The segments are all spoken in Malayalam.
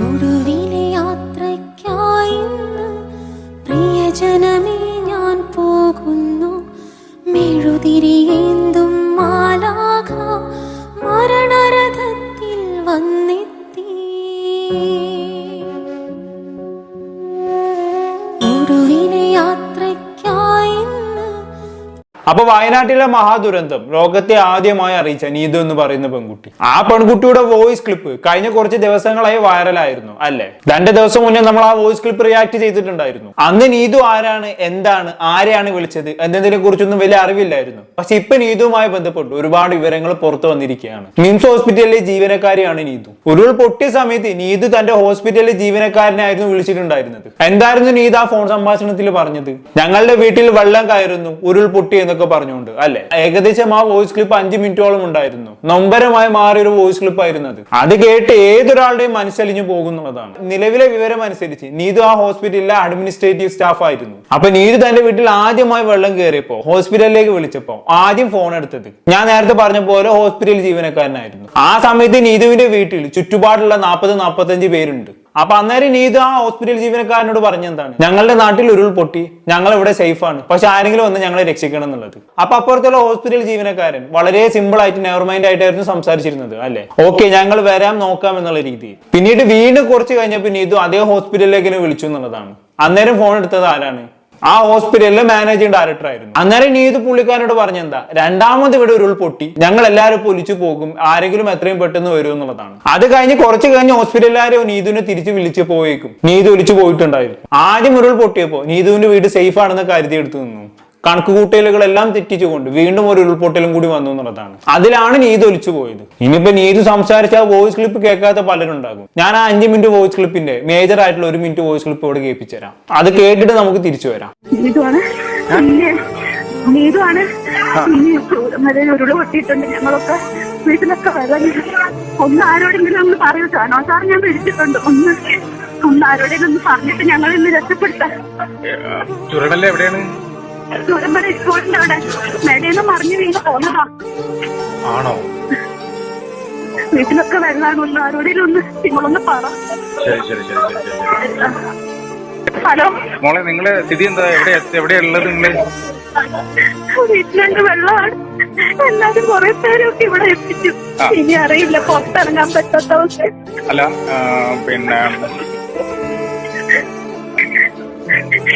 ഒടുവിലെ യാത്രയ്ക്കായി അപ്പൊ വയനാട്ടിലെ മഹാദുരന്തം ലോകത്തെ ആദ്യമായി അറിയിച്ച നീതു എന്ന് പറയുന്ന പെൺകുട്ടി. ആ പെൺകുട്ടിയുടെ വോയിസ് ക്ലിപ്പ് കഴിഞ്ഞ കുറച്ച് ദിവസങ്ങളായി വൈറലായിരുന്നു അല്ലെ? രണ്ട് ദിവസം മുന്നേ നമ്മൾ ആ വോയിസ് ക്ലിപ്പ് റിയാക്ട് ചെയ്തിട്ടുണ്ടായിരുന്നു. അന്ന് നീതു ആരാണ് എന്താണ് ആരെയാണ് വിളിച്ചത് എന്നതിനെ കുറിച്ചൊന്നും വലിയ അറിവില്ലായിരുന്നു. പക്ഷെ ഇപ്പൊ നീതുവുമായി ബന്ധപ്പെട്ട് ഒരുപാട് വിവരങ്ങൾ പുറത്തു വന്നിരിക്കുകയാണ്. മിംസ് ഹോസ്പിറ്റലിലെ ജീവനക്കാരിയാണ് നീതു. ഉരുൾ പൊട്ടിയ സമയത്ത് നീതു തന്റെ ഹോസ്പിറ്റലിലെ ജീവനക്കാരനായിരുന്നു വിളിച്ചിട്ടുണ്ടായിരുന്നത്. എന്തായിരുന്നു നീതു ആ ഫോൺ സംഭാഷണത്തിൽ പറഞ്ഞത്? ഞങ്ങളുടെ വീട്ടിൽ വെള്ളം കയറുന്നു ഉരുൾ പൊട്ടി എന്നൊക്കെ പറഞ്ഞുകൊണ്ട് അല്ലെ? ഏകദേശം ആ വോയിസ് ക്ലിപ്പ് അഞ്ചു മിനിറ്റോളം ഉണ്ടായിരുന്നു. നൊമ്പരമായി മാറിയ ഒരു വോയിസ് ക്ലിപ്പ് ആയിരുന്നു അത്. അത് കേട്ട് ഏതൊരാളുടെയും മനസ്സലിഞ്ഞു പോകുന്നുള്ളതാണ്. നിലവിലെ വിവരം അനുസരിച്ച് നീതു ആ ഹോസ്പിറ്റലിലെ അഡ്മിനിസ്ട്രേറ്റീവ് സ്റ്റാഫ് ആയിരുന്നു. അപ്പൊ നീതു തന്റെ വീട്ടിൽ ആദ്യമായി വെള്ളം കയറിയപ്പോ ഹോസ്പിറ്റലിലേക്ക് വിളിച്ചപ്പോ ആദ്യം ഫോൺ എടുത്തത്. ഞാൻ നേരത്തെ പറഞ്ഞ പോലെ ഹോസ്പിറ്റൽ ജീവനക്കാരനായിരുന്നു. ആ സമയത്ത് നീതുവിന്റെ വീട്ടിൽ ചുറ്റുപാടുള്ള നാൽപ്പത് നാൽപ്പത്തഞ്ച് പേരുണ്ട്. അപ്പൊ അന്നേരം നീതു ആ ഹോസ്പിറ്റൽ ജീവനക്കാരനോട് പറഞ്ഞെന്താണ് ഞങ്ങളുടെ നാട്ടിൽ ഉരുൾ പൊട്ടി ഞങ്ങൾ ഇവിടെ സേഫ് ആണ്. പക്ഷെ ആരെങ്കിലും വന്ന് ഞങ്ങളെ രക്ഷിക്കണം എന്നുള്ളത്. അപ്പൊ അപ്പുറത്തുള്ള ഹോസ്പിറ്റൽ ജീവനക്കാരൻ വളരെ സിമ്പിൾ ആയിട്ട് നെവർ മൈൻഡ് ആയിട്ടായിരുന്നു സംസാരിച്ചിരുന്നത് അല്ലെ? ഓക്കെ ഞങ്ങൾ വരാം നോക്കാം എന്നുള്ള രീതി. പിന്നീട് വീണ്ടും കുറച്ച് കഴിഞ്ഞപ്പോൾ നീതു അതേ ഹോസ്പിറ്റലിലേക്ക് വിളിച്ചു എന്നുള്ളതാണ്. അന്നേരം ഫോൺ എടുത്തത് ആരാണ്? ആ ഹോസ്പിറ്റലിലെ മാനേജിംഗ് ഡയറക്ടർ ആയിരുന്നു. അന്നേരം നീത് പുള്ളിക്കാരോട് പറഞ്ഞെന്താ രണ്ടാമത് ഇവിടെ ഉരുൾ പൊട്ടി ഞങ്ങൾ എല്ലാവരും പൊലിച്ചു പോകും ആരെങ്കിലും എത്രയും പെട്ടെന്ന് വരും എന്നുള്ളതാണ്. അത് കഴിഞ്ഞ് കുറച്ച് കഴിഞ്ഞ് ഹോസ്പിറ്റലുകാരോ നീതുവിനെ തിരിച്ച് വിളിച്ചു പോയേക്കും. നീതു വിളിച്ചു പോയിട്ടുണ്ടായിരുന്നു. ആദ്യം ഉരുൾ പൊട്ടിയപ്പോ നീതുവിന്റെ വീട് സേഫ് ആണെന്ന് കരുതിയെടുത്തു നിന്നു. കണക്കുകൂട്ടലുകളെല്ലാം തെറ്റിച്ചുകൊണ്ട് വീണ്ടും ഒരു ഉരുൾപൊട്ടലും കൂടി വന്നു എന്നുള്ളതാണ്. അതിലാണ് നീതു ഒലിച്ചു പോയത്. ഇനിയിപ്പോ നീതു സംസാരിച്ച ആ വോയിസ് ക്ലിപ്പ് കേൾക്കാത്ത പലരും ഉണ്ടാകും ഞാൻ ആ അഞ്ച് മിനിറ്റ് വോയിസ് ക്ലിപ്പിന്റെ മേജർ ആയിട്ടുള്ള ഒരു മിനിറ്റ് വോയിസ് ക്ലിപ്പ് ഇവിടെ കേൾപ്പിച്ചു തരാം അത് കേട്ടിട്ട് നമുക്ക് തിരിച്ചു വരാം. ഉരുൾ പൊട്ടിയിട്ടുണ്ട് ഞങ്ങളൊക്കെ. വീട്ടിലൊക്കെ വെള്ളം ഒന്ന് ആരോടെങ്കിലും ഒന്ന് പറയൂ സാർ. ഞാൻ വിളിച്ചിട്ടുണ്ട്. ഒന്ന് ഒന്ന് ആരോടെങ്കിലും ഒന്ന് പറഞ്ഞിട്ട് ഞങ്ങൾ ഇന്ന് രക്ഷപ്പെടുത്താം ചുരുളല്ലേ എവിടെയാണ്? ചുരമ്പര സ്കൂളിന്റെ അവിടെ. മേടേന്ന് മറിഞ്ഞു വീണ് പോന്നതാ. ആണോ? വീട്ടിലൊക്കെ ഒന്ന് ആരോടെങ്കിലും ഒന്ന് നിങ്ങളൊന്ന് പറ. ശരി ശരി ശരി ശരി ശരി. ഹലോ. മോളെ നിങ്ങളെ സ്ഥിതി എന്താ? എവിടെ എവിടെയുള്ളത് നിങ്ങൾ? വീട്ടിലുണ്ട് വെള്ളമാണ്. എല്ലാരും കുറെ പേരൊക്കെ ഇവിടെ എത്തിച്ചു. ഇനി അറിയില്ല പുറത്തിറങ്ങാൻ പറ്റാത്ത അവസ്ഥ. അല്ല പിന്നെ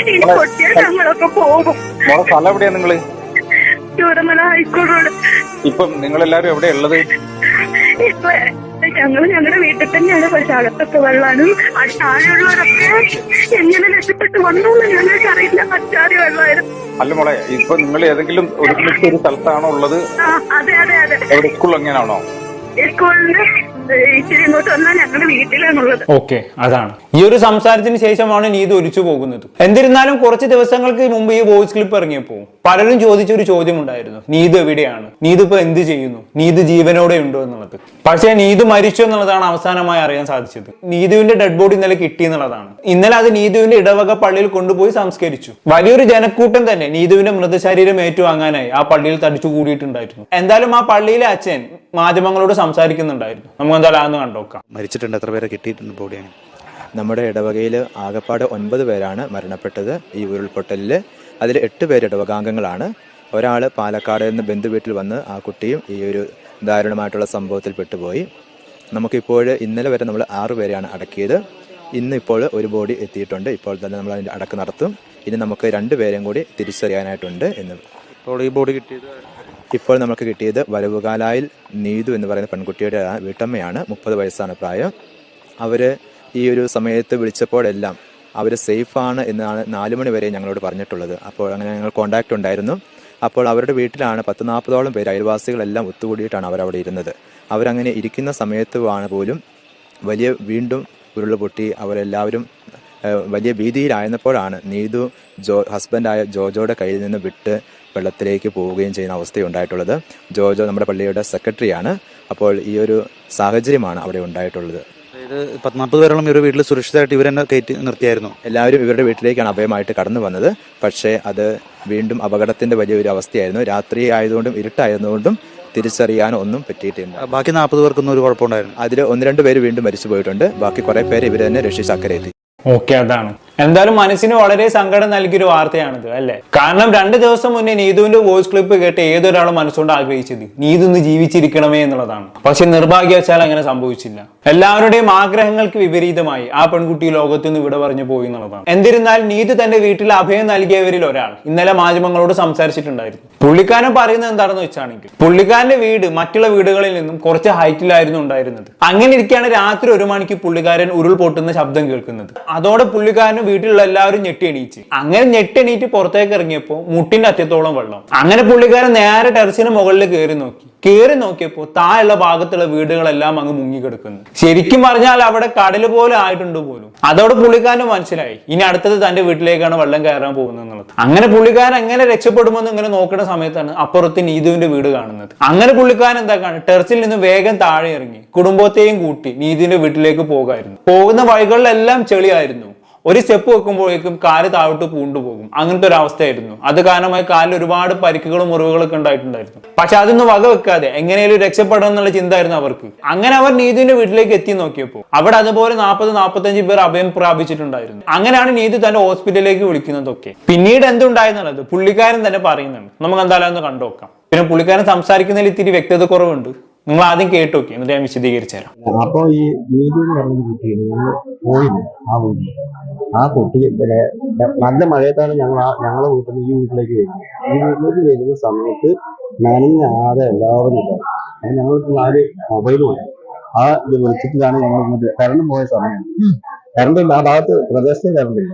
ഇനി പൊട്ടിയാൽ ഞങ്ങളൊക്കെ പോകും. മോളെ സ്ഥലം എവിടെയാ നിങ്ങൾ? High school road. ഇപ്പം നിങ്ങളെല്ലാരും എവിടെ ഉള്ളത്? ഇപ്പൊ ഞങ്ങൾ ഞങ്ങളുടെ വീട്ടിൽ തന്നെയാണ് പക്ഷെ അകത്തൊക്കെ വെള്ളമാണ് ആ താഴെയുള്ളവരൊക്കെ എങ്ങനെ രക്ഷപ്പെട്ട് വന്നു എന്ന് ഞങ്ങൾക്ക് അറിയില്ല. അച്ചാറി വെള്ളമായിരുന്നു അല്ല മോളെ ഇപ്പൊ നിങ്ങൾ ഏതെങ്കിലും ഒരു ഒരു സ്ഥലത്താണോ ഉള്ളത്? ആ അതെ അതെ അതെ. എവിടെ? സ്കൂൾ എങ്ങനെയാണോ ഓക്കെ അതാണ്. ഈ ഒരു സംസാരത്തിന് ശേഷമാണ് നീതു ഒലിച്ചു പോകുന്നത്. എന്നിരുന്നാലും കുറച്ച് ദിവസങ്ങൾക്ക് മുമ്പ് ഈ വോയിസ് ക്ലിപ്പ് ഇറങ്ങിയപ്പോൾ പലരും ചോദിച്ച ഒരു ചോദ്യം ഉണ്ടായിരുന്നു നീത് എവിടെയാണ്? നീത് ഇപ്പൊ എന്ത് ചെയ്യുന്നു? നീത് ജീവനോടെ ഉണ്ടോ എന്നുള്ളത്. പക്ഷേ നീത് മരിച്ചു എന്നുള്ളതാണ് അവസാനമായി അറിയാൻ സാധിച്ചത്. നീതുവിന്റെ ഡെഡ് ബോഡി ഇന്നലെ കിട്ടി എന്നുള്ളതാണ്. ഇന്നലെ അത് നീതുവിന്റെ ഇടവക പള്ളിയിൽ കൊണ്ടുപോയി സംസ്കരിച്ചു. വലിയൊരു ജനക്കൂട്ടം തന്നെ നീതുവിന്റെ മൃതശരീരം ഏറ്റുവാങ്ങാനായി ആ പള്ളിയിൽ തടിച്ചു കൂടിയിട്ടുണ്ടായിരുന്നു എന്തായാലും ആ പള്ളിയിലെ അച്ഛൻ മാധ്യമങ്ങളോട് സംസാരിക്കുന്നുണ്ടായിരുന്നു. നമുക്ക് എന്തായാലും അതൊന്ന് കണ്ടോക്കാം മരിച്ചിട്ടുണ്ട്. എത്ര പേരെ കിട്ടിയിട്ടുണ്ട് ബോഡിയാണ് നമ്മുടെ ഇടവകയിൽ ആകപ്പാട് ഒൻപത് പേരാണ് മരണപ്പെട്ടത് ഈ ഉരുൾപൊട്ടലിൽ. അതിൽ എട്ട് പേര് ഇടവകാംഗങ്ങളാണ്. ഒരാൾ പാലക്കാട് നിന്ന് ബന്ധുവീട്ടിൽ വന്ന് ആ കുട്ടിയും ഈ ഒരു ദാരുണമായിട്ടുള്ള സംഭവത്തിൽ പെട്ടുപോയി. നമുക്കിപ്പോൾ ഇന്നലെ വരെ നമ്മൾ ആറ് പേരെയാണ് അടക്കിയത്. ഇന്നിപ്പോൾ ഒരു ബോഡി എത്തിയിട്ടുണ്ട്. ഇപ്പോൾ തന്നെ നമ്മൾ അതിന്റെ അടക്ക് നടത്തും. ഇനി നമുക്ക് രണ്ട് പേരെയും കൂടി തിരിച്ചറിയാനായിട്ടുണ്ട് എന്ന്. ഈ ബോഡി കിട്ടിയത് ഇപ്പോൾ നമുക്ക് കിട്ടിയത് വരവുകാലായിൽ നീതു എന്ന് പറയുന്ന പെൺകുട്ടിയുടെ വീട്ടമ്മയാണ്. മുപ്പത് വയസ്സാണ് പ്രായം. അവർ ഈ ഒരു സമയത്ത് വിളിച്ചപ്പോഴെല്ലാം അവർ സേഫാണ് എന്നാണ് നാല് മണി വരെ ഞങ്ങളോട് പറഞ്ഞിട്ടുള്ളത്. അപ്പോൾ അങ്ങനെ ഞങ്ങൾ കോണ്ടാക്ട് ഉണ്ടായിരുന്നു. അപ്പോൾ അവരുടെ വീട്ടിലാണ് പത്ത് നാൽപ്പതോളം പേര് അയൽവാസികളെല്ലാം ഒത്തുകൂടിയിട്ടാണ് അവരവിടെ ഇരുന്നത്. അവരങ്ങനെ ഇരിക്കുന്ന സമയത്തുമാണ് പോലും വലിയ വീണ്ടും ഉരുൾ പൊട്ടി അവരെല്ലാവരും വലിയ ഭീതിയിലായിരുന്നപ്പോഴാണ് നീതു ജോ ഹസ്ബൻഡായ ജോജോയുടെ കയ്യിൽ നിന്ന് വിട്ട് വെള്ളത്തിലേക്ക് പോവുകയും ചെയ്യുന്ന അവസ്ഥയുണ്ടായിട്ടുള്ളത്. ജോജോ നമ്മുടെ പള്ളിയുടെ സെക്രട്ടറിയാണ്. അപ്പോൾ ഈ ഒരു സാഹചര്യമാണ് അവിടെ ഉണ്ടായിട്ടുള്ളത്. അതായത് പത്നാൽപ്പത് പേരോളം ഇവരുടെ വീട്ടിൽ സുരക്ഷിതമായിട്ട് ഇവരെന്നെ കയറ്റി നിർത്തിയായിരുന്നു. എല്ലാവരും ഇവരുടെ വീട്ടിലേക്കാണ് അഭയമായിട്ട് കടന്നു വന്നത്. പക്ഷേ അത് വീണ്ടും അപകടത്തിന്റെ വലിയൊരു അവസ്ഥയായിരുന്നു. രാത്രി ആയതുകൊണ്ടും ഇരുട്ടായതുകൊണ്ടും തിരിച്ചറിയാനോ ഒന്നും പറ്റിയിട്ടില്ല. ബാക്കി നാൽപ്പത് പേർക്കൊന്നും ഒരു കുഴപ്പമുണ്ടായിരുന്നു അതിൽ ഒന്ന് രണ്ട് പേര് വീണ്ടും മരിച്ചു പോയിട്ടുണ്ട് ബാക്കി കുറെ പേര് ഇവർ തന്നെ രക്ഷിച്ച് അക്കരെ എത്തി. ഓക്കെ അതാണ്. എന്തായാലും മനസ്സിന് വളരെ സങ്കടം നൽകിയൊരു വാർത്തയാണിത് അല്ലെ? കാരണം രണ്ട് ദിവസം മുന്നേ നീതുവിന്റെ വോയിസ് ക്ലിപ്പ് കേട്ട് ഏതൊരാളും മനസ്സുകൊണ്ട് ആഗ്രഹിച്ചത് നീതു ഒന്ന് ജീവിച്ചിരിക്കണമേ എന്നുള്ളതാണ്. പക്ഷെ നിർഭാഗ്യവശാൽ അങ്ങനെ സംഭവിച്ചില്ല. എല്ലാവരുടെയും ആഗ്രഹങ്ങൾക്ക് വിപരീതമായി ആ പെൺകുട്ടി ലോകത്ത് നിന്ന് വിട പറഞ്ഞു പോയി എന്നുള്ളതാണ്. എന്നിരുന്നാൽ നീതു തന്റെ വീട്ടിൽ അഭയം നൽകിയവരിൽ ഒരാൾ ഇന്നലെ മാധ്യമങ്ങളോട് സംസാരിച്ചിട്ടുണ്ടായിരുന്നു. പുള്ളിക്കാരൻ പറയുന്നത് എന്താണെന്ന് വെച്ചാണെങ്കിൽ പുള്ളിക്കാരന്റെ വീട് മറ്റുള്ള വീടുകളിൽ നിന്നും കുറച്ച് ഹൈറ്റിലായിരുന്നു ഉണ്ടായിരുന്നത്. അങ്ങനെ ഇരിക്കുകയാണ് രാത്രി ഒരു മണിക്ക് പുള്ളിക്കാരൻ ഉരുൾപൊട്ടുന്ന ശബ്ദം കേൾക്കുന്നത്. അതോടെ പുള്ളിക്കാരന് വീട്ടിലുള്ള എല്ലാവരും ഞെട്ടി എണീച്ച്. അങ്ങനെ ഞെട്ടി എണീറ്റ് പുറത്തേക്ക് ഇറങ്ങിയപ്പോൾ മുട്ടിന്റെ അറ്റത്തോളം വെള്ളം. അങ്ങനെ പുള്ളിക്കാരൻ നേരെ ടെറസിന് മുകളിൽ കയറി നോക്കി. കയറി നോക്കിയപ്പോൾ താഴെയുള്ള ഭാഗത്തുള്ള വീടുകളെല്ലാം അങ്ങ് മുങ്ങിക്കിടക്കുന്നു. ശരിക്കും പറഞ്ഞാൽ അവിടെ കടൽ പോലെ ആയിട്ടുണ്ട് പോലും. അതോടെ പുള്ളിക്കാരന് മനസ്സിലായി. ഇനി അടുത്തത് തന്റെ വീട്ടിലേക്കാണ് വെള്ളം കയറാൻ പോകുന്നത് അങ്ങനെ പുള്ളിക്കാരൻ എങ്ങനെ രക്ഷപ്പെടുമെന്ന് ഇങ്ങനെ നോക്കുന്ന സമയത്താണ് അപ്പുറത്ത് നീതുവിന്റെ വീട് കാണുന്നത്. അങ്ങനെ പുള്ളിക്കാരൻ എന്താ കാണും ടെറസിൽ നിന്ന് വേഗം താഴെ ഇറങ്ങി. കുടുംബത്തെയും കൂട്ടി നീതുവിന്റെ വീട്ടിലേക്ക് പോകായിരുന്നു. പോകുന്ന വഴികളിലെല്ലാം ചെളിയായിരുന്നു. ഒരു സ്റ്റെപ്പ് വെക്കുമ്പോഴേക്കും കാൽ താഴോട്ട് പൂണ്ടുപോകും. അങ്ങനത്തെ ഒരു അവസ്ഥയായിരുന്നു. അത് കാരണമായി കാലിൽ ഒരുപാട് പരിക്കുകളും മുറിവുകളൊക്കെ ഉണ്ടായിട്ടുണ്ടായിരുന്നു. പക്ഷെ അതൊന്നും വക വെക്കാതെ എങ്ങനെയും രക്ഷപ്പെടണം എന്നുള്ള ചിന്തായിരുന്നു അവർക്ക്. അങ്ങനെ അവർ നീതുവിന്റെ വീട്ടിലേക്ക് എത്തി നോക്കിയപ്പോൾ അവിടെ അതുപോലെ നാൽപ്പത് നാൽപ്പത്തഞ്ച് പേർ അഭയം പ്രാപിച്ചിട്ടുണ്ടായിരുന്നു. അങ്ങനെയാണ് നീതു തന്റെ ഹോസ്പിറ്റലിലേക്ക് വിളിക്കുന്നതൊക്കെ. പിന്നീട് എന്തുണ്ടായെന്നുള്ളത് പുള്ളിക്കാരൻ തന്നെ പറയുന്നുണ്ട്. നമുക്ക് എന്തായാലും ഒന്ന് കണ്ടുനോക്കാം. പിന്നെ പുള്ളിക്കാരൻ സംസാരിക്കുന്നതിൽ ഇത്തിരി വ്യക്തത കുറവുണ്ട്. നിങ്ങൾ ആദ്യം കേട്ടു നോക്കി എന്നിട്ട് ഞാൻ വിശദീകരിച്ചു തരാം അപ്പൊ ഈ നീതി എന്ന് പറയുന്ന കുട്ടി ഞങ്ങൾ പോയില്ല ആ വീട്ടിൽ ആ കുട്ടി പിന്നെ നല്ല മഴയത്താണ് ഞങ്ങൾ ഞങ്ങളെ വീട്ടിൽ നിന്ന് ഈ വീട്ടിലേക്ക് വരുന്നത്. ഈ വീട്ടിലേക്ക് വരുന്ന സമയത്ത് നനഞ്ഞ ആകെ എല്ലാവരും ഇല്ല അപ്പൊ ഞങ്ങൾക്ക് നാല് മൊബൈലും ഉണ്ട് ആ ഇത് വിളിച്ചിട്ടാണ് ഞങ്ങൾ ഇങ്ങോട്ട് കറണ്ട് പോയ സമയം. കറണ്ട് ഇല്ല ആ ഭാഗത്ത് പ്രദേശത്തെ കറണ്ട് ഇല്ല.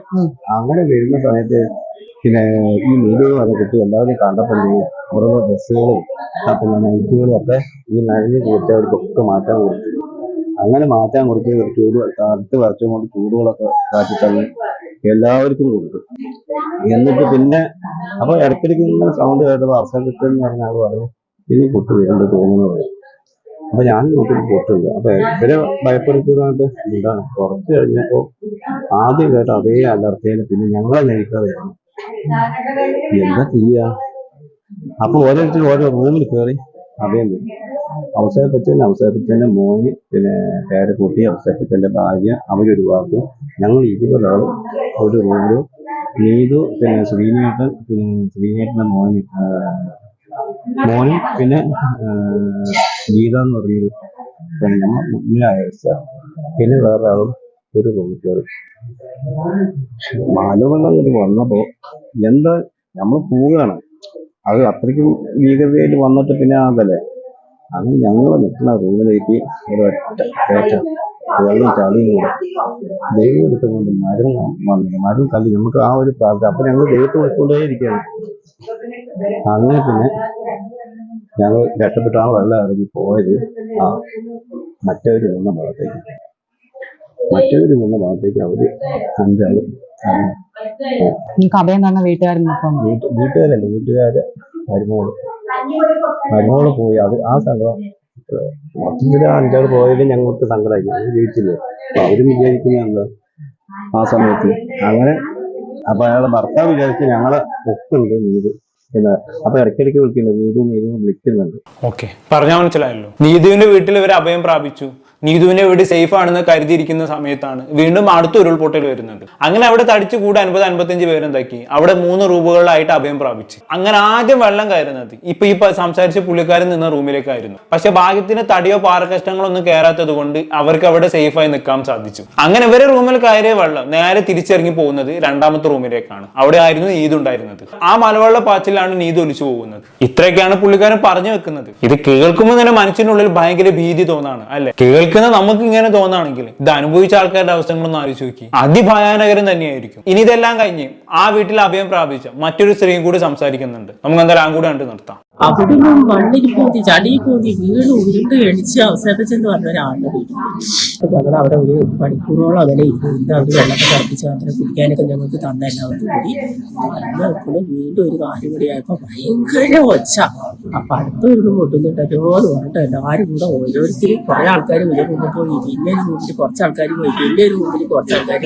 അങ്ങനെ വരുന്ന സമയത്ത് പിന്നെ ഈ നീതി വരെ കുട്ടി എല്ലാവരും കണ്ടപ്പോഴേ ഓരോ ഡ്രസ്സുകളും പിന്നെ നൈറ്റുകളും ഒക്കെ ഈ നനഞ്ഞ് കൂട്ടിയവർക്കൊക്കെ മാറ്റാൻ കൊടുത്തു. അങ്ങനെ മാറ്റാൻ കൊടുത്ത് ചൂട് തണുത്ത് വരച്ചും കൊണ്ട് ചൂടുകളൊക്കെ കാറ്റി തള്ളി എല്ലാവർക്കും കൊടുത്തു. എന്നിട്ട് പിന്നെ അപ്പൊ ഇടയ്ക്കിടയ്ക്ക് ഇങ്ങനെ സൗണ്ട് കേട്ടപ്പോൾ അർസം കിട്ടുമെന്ന് പറഞ്ഞ ആൾ പറഞ്ഞു ഇനി പൊട്ട് വീണ്ടും തോന്നുന്നു പറയും. അപ്പൊ ഞാൻ നോക്കിയിട്ട് പൊട്ടില്ല അപ്പൊ ഇവരെ ഭയപ്പെടുത്തുന്നതായിട്ട് എന്താണ് കുറച്ച് കഴിഞ്ഞപ്പോ ആദ്യം കേട്ട അതേ അലർച്ചയിൽ പിന്നെ ഞങ്ങളെ നയിക്കാതെ എന്താ ചെയ്യാ? അപ്പൊ ഓരോരുത്തരും ഓരോ റൂമിൽ കയറി അഭയം വരും. അവസരപ്പച്ചൻ മോന് പിന്നെ പേരക്കുട്ടി അവസരപ്പച്ചന്റെ ഭാര്യ അവരൊരു വാക്ക്. ഞങ്ങൾ ഇരുപതാൾ ഒരു റൂമിൽ നീതു പിന്നെ ശ്രീനേട്ടൻ പിന്നെ ശ്രീനേട്ടന്റെ മോന് മോന് പിന്നെ ഗീത എന്ന് പറഞ്ഞൊരു പിന്നെ നമ്മൾ മുന്നിലായ പിന്നെ വേറെ ആളും ഒരു കയറി മാലവെള്ളം ഇങ്ങോട്ട് എന്താ നമ്മൾ പോവുകയാണ്. അത് അത്രയ്ക്കും ഭീകരതയായിട്ട് വന്നിട്ട് പിന്നെ അതല്ലേ? അങ്ങനെ ഞങ്ങൾ നിൽക്കുന്ന റൂമിലേക്ക് ഒരൊറ്റ കയറ്റം. വെള്ളം ചളിയും ദൈവം എടുത്തുകൊണ്ട് മരം വന്നില്ല മരം തള്ളി. നമുക്ക് ആ ഒരു പ്രാർത്ഥന അപ്പൊ ഞങ്ങൾ ദൈവത്തെ വിളിച്ചുകൊണ്ടേ ഇരിക്കുകയാണ്. അങ്ങനെ പിന്നെ ഞങ്ങൾ രക്ഷപ്പെട്ട ആ വെള്ളം ഇറങ്ങി പോയത് ആ മറ്റവര് നിന്ന ഭാഗത്തേക്ക്. മറ്റവര് നിന്ന ഭാഗത്തേക്ക് അവർ സഞ്ചാരം. നിങ്ങൾക്ക് അഭയം തന്ന വീട്ടുകാരൻ മൊത്തം വീട്ട് വീട്ടുകാരല്ല? വീട്ടുകാര് മരുമോൾ. മരുമോൾ പോയി. അത് ആ സങ്കടം മൊത്തത്തിൽ അഞ്ചാറ് പോയാലും ഞങ്ങൾക്ക് സങ്കടമായി ഞങ്ങൾ ജീവിച്ചില്ലേ? അപ്പൊ അവരും വിചാരിക്കുന്ന എന്താ? ആ സമയത്ത്. അങ്ങനെ അപ്പൊ അയാളെ ഭർത്താവ് വിചാരിച്ച് ഞങ്ങളെ ഒക്കുണ്ട് നീത് എന്ന് അപ്പൊ ഇടയ്ക്കിടയ്ക്ക് വിളിക്കുന്നുണ്ട്. നീതു നീതു വിളിക്കുന്നുണ്ട്. ഓക്കെ. പറഞ്ഞാൽ മനസ്സിലായല്ലോ. നീതുവിന്റെ വീട്ടിൽ ഇവർ അഭയം പ്രാപിച്ചു. നീതുവിന്റെ വീട് സേഫ് ആണെന്ന് കരുതിയിരിക്കുന്ന സമയത്താണ് വീണ്ടും അടുത്ത ഉരുൾപൊട്ടൽ വരുന്നത്. അങ്ങനെ അവിടെ തടിച്ചു കൂടെ അൻപത് അൻപത്തഞ്ച് പേരെന്താക്കി? അവിടെ മൂന്ന് റൂമുകളിലായിട്ട് അഭയം പ്രാപിച്ചു. അങ്ങനെ ആദ്യം വെള്ളം കയറുന്നത് ഇപ്പൊ ഈ സംസാരിച്ച പുള്ളിക്കാരൻ നിന്ന റൂമിലേക്കായിരുന്നു. പക്ഷെ ഭാഗ്യത്തിന് തടിയോ പാറകഷ്ടങ്ങളോ ഒന്നും കയറാത്തത് കൊണ്ട് അവർക്ക് അവിടെ സേഫായി നിൽക്കാൻ സാധിച്ചു. അങ്ങനെ ഇവരെ റൂമിൽ കയറിയ വെള്ളം നേരെ തിരിച്ചിറങ്ങി പോകുന്നത് രണ്ടാമത്തെ റൂമിലേക്കാണ്. അവിടെ ആയിരുന്നു നീതു ഉണ്ടായിരുന്നത്. ആ മലവെള്ള പാച്ചിലാണ് നീതു ഒലിച്ചു പോകുന്നത്. ഇത്രയൊക്കെയാണ് പുള്ളിക്കാരൻ പറഞ്ഞു വെക്കുന്നത്. ഇത് കേൾക്കുമ്പോൾ തന്നെ മനസ്സിനുള്ളിൽ ഭയങ്കര ഭീതി തോന്നാണ് അല്ലെ? കേൾക്കുന്ന നമുക്ക് ഇങ്ങനെ തോന്നാണെങ്കിൽ ഇത് അനുഭവിച്ച ആൾക്കാരുടെ അവസ്ഥകളൊന്നും ആലോചിച്ച് നോക്കി. അതിഭയാനകരം തന്നെയായിരിക്കും. ഇനി ഇതെല്ലാം കഴിഞ്ഞ് ആ വീട്ടിൽ അഭയം പ്രാപിച്ച മറ്റൊരു സ്ത്രീയും കൂടി സംസാരിക്കുന്നുണ്ട്. നമുക്ക് എന്തായാലും ആ കൂടെ കണ്ടു നിർത്താം. അവിടുന്ന് മണ്ണിൽ കൂതി ചടിയിൽ കൂതി വീട് ഉരുണ്ട് എണിച്ച് അവസരപ്പിച്ചെന്ന് പറഞ്ഞ ഒരാളുടെ വീട്ടിൽ ഞങ്ങൾ അവിടെ ഒരു മണിക്കൂറോളം അതിലെ ഇരുന്ന് അവർ വെള്ളമൊക്കെ തിളപ്പിച്ച് അങ്ങനെ കുടിക്കാനൊക്കെ ഞങ്ങൾക്ക് തന്ന എല്ലാവർക്കും കൂടി. അന്ന് എപ്പോഴും വീണ്ടും ഒരു നാല് മണിയായപ്പോൾ ഭയങ്കര ഒച്ച. അപ്പൊ അടുത്ത വീട് പൊട്ടുന്നുണ്ടല്ലോ എന്ന് പറഞ്ഞിട്ട് എല്ലാവരും കൂടെ ഓരോരുത്തരും കുറെ ആൾക്കാർ ഒരു റൂമിൽ പോയി പിന്നെ റൂമിൽ കുറച്ച് ആൾക്കാർ പോയി. പിന്നെ റൂമിൽ കുറച്ച് ആൾക്കാർ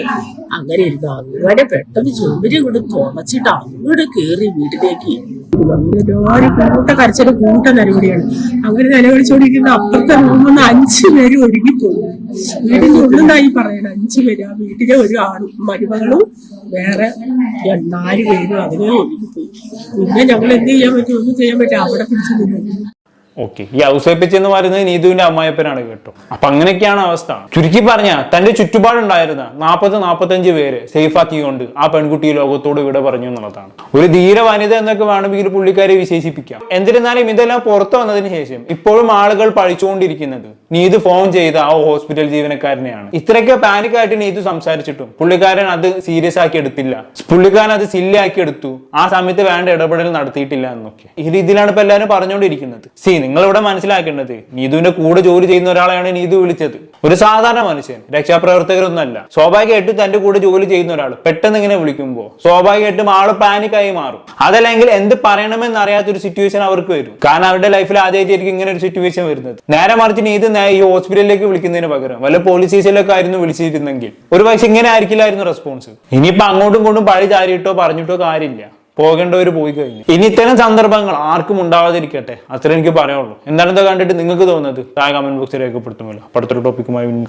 അങ്ങനെ ഇരുന്നു അങ്ങനെ പെട്ടെന്ന് ചുമരി ഇവിടെ തുളച്ചിട്ട് അങ്ങോട്ട് കയറി വീട്ടിലേക്ക്. എല്ലാവരും കൂട്ട കരച്ചിട്ട് കൂട്ട നിലവിളിയാണ് അങ്ങനെ നിലവിളിച്ചോണ്ടിരിക്കുന്ന അപ്പുറത്തെ റൂമിൽ നിന്ന് അഞ്ചു പേര് പോകും. വീടിന്റെ ഉള്ളതായി പറയണം അഞ്ചു പേര്. ആ വീട്ടിലെ ഒരു ആണും മരുമകളും വേറെ നാല് പേരും അതിനെ ഒരുങ്ങിപ്പോയി. പിന്നെ ഞങ്ങൾ എന്ത് ചെയ്യാൻ പറ്റും? ഒന്നും ചെയ്യാൻ പറ്റും അവിടെ പിടിച്ചു നിന്നു. ഓക്കെ. ഈ ഹൗസ് വൈപ്പിച്ച് എന്ന് പറയുന്നത് നീതുവിന്റെ അമ്മായപ്പനാണ് കേട്ടോ. അപ്പൊ അങ്ങനെയൊക്കെയാണ് അവസ്ഥ. ചുരുക്കി പറഞ്ഞ തന്റെ ചുറ്റുപാടുണ്ടായിരുന്ന നാൽപ്പത് നാൽപ്പത്തഞ്ച് പേര് സേഫാക്കിക്കൊണ്ട് ആ പെൺകുട്ടി ലോകത്തോട് ഇവിടെ പറഞ്ഞു എന്നുള്ളതാണ്. ഒരു ധീര വനിത എന്നൊക്കെ വേണമെങ്കിൽ പുള്ളിക്കാരെ വിശേഷിപ്പിക്കാം. എന്നിരുന്നാലും ഇതെല്ലാം പുറത്തു വന്നതിന് ശേഷം ഇപ്പോഴും ആളുകൾ പഴിച്ചുകൊണ്ടിരിക്കുന്നത് നീതു ഫോൺ ചെയ്ത ആ ഹോസ്പിറ്റൽ ജീവനക്കാരനെയാണ്. ഇത്രയൊക്കെ പാനിക് ആയിട്ട് നീതു സംസാരിച്ചിട്ടും. പുള്ളിക്കാരൻ അത് സീരിയസ് ആക്കി എടുത്തില്ല. പുള്ളിക്കാരൻ അത് സില്ലാക്കി എടുത്തു. ആ സമയത്ത് വേണ്ട ഇടപെടൽ നടത്തിയിട്ടില്ല എന്നൊക്കെ. ഈ രീതിയിലാണ് ഇപ്പൊ എല്ലാവരും പറഞ്ഞുകൊണ്ടിരിക്കുന്നത്. സി നിങ്ങൾ ഇവിടെ മനസ്സിലാക്കേണ്ടത് നീതുവിന്റെ കൂടെ ജോലി ചെയ്യുന്ന ഒരാളെയാണ് നീതു വിളിച്ചത്. ഒരു സാധാരണ മനുഷ്യൻ രക്ഷാപ്രവർത്തകരൊന്നല്ല സ്വാഭാവികമായിട്ടും തന്റെ കൂടെ ജോലി ചെയ്യുന്ന ഒരാൾ പെട്ടെന്ന് ഇങ്ങനെ വിളിക്കുമ്പോൾ സ്വാഭാവികമായിട്ടും ആൾ പാനിക്കായി മാറും. അതല്ലെങ്കിൽ എന്ത് പറയണമെന്ന് അറിയാത്ത ഒരു സിറ്റുവേഷൻ അവർക്ക് വരും. കാരണം അവരുടെ ലൈഫിൽ ആദ്യമായിട്ടായിരിക്കും ഇങ്ങനെ ഒരു സിറ്റുവേഷൻ വരുന്നത്. നേരെ മറിച്ച് നീത് നേ- ഈ ഹോസ്പിറ്റലിലേക്ക് വിളിക്കുന്നതിന് പകരം. വല്ല പോലീസ് സ്റ്റേഷനിലൊക്കെ ആയിരുന്നു വിളിച്ചിരുന്നെങ്കിൽ. ഒരു പക്ഷെ ഇങ്ങനെ ആയിരിക്കില്ലായിരുന്നു റെസ്പോൺസ് ഇനിയിപ്പോ അങ്ങോട്ടും ഇങ്ങോട്ടും പഴി ചാരിയിട്ടോ പറഞ്ഞിട്ടോ കാര്യമില്ല. പോകേണ്ടവർ പോയി കഴിഞ്ഞു. ഇനി ഇത്തരം സന്ദർഭങ്ങൾ ആർക്കും ഉണ്ടാവാതിരിക്കട്ടെ. അത്രേ എനിക്ക് പറയുള്ളൂ എന്താണ് ഇത് കണ്ടിട്ട് നിങ്ങൾക്ക് തോന്നുന്നത് താഴെ കമന്റ് ബോക്സിൽ രേഖപ്പെടുത്തുമല്ലോ. അടുത്തൊരു ടോപ്പിക്കുമായി കാണാം.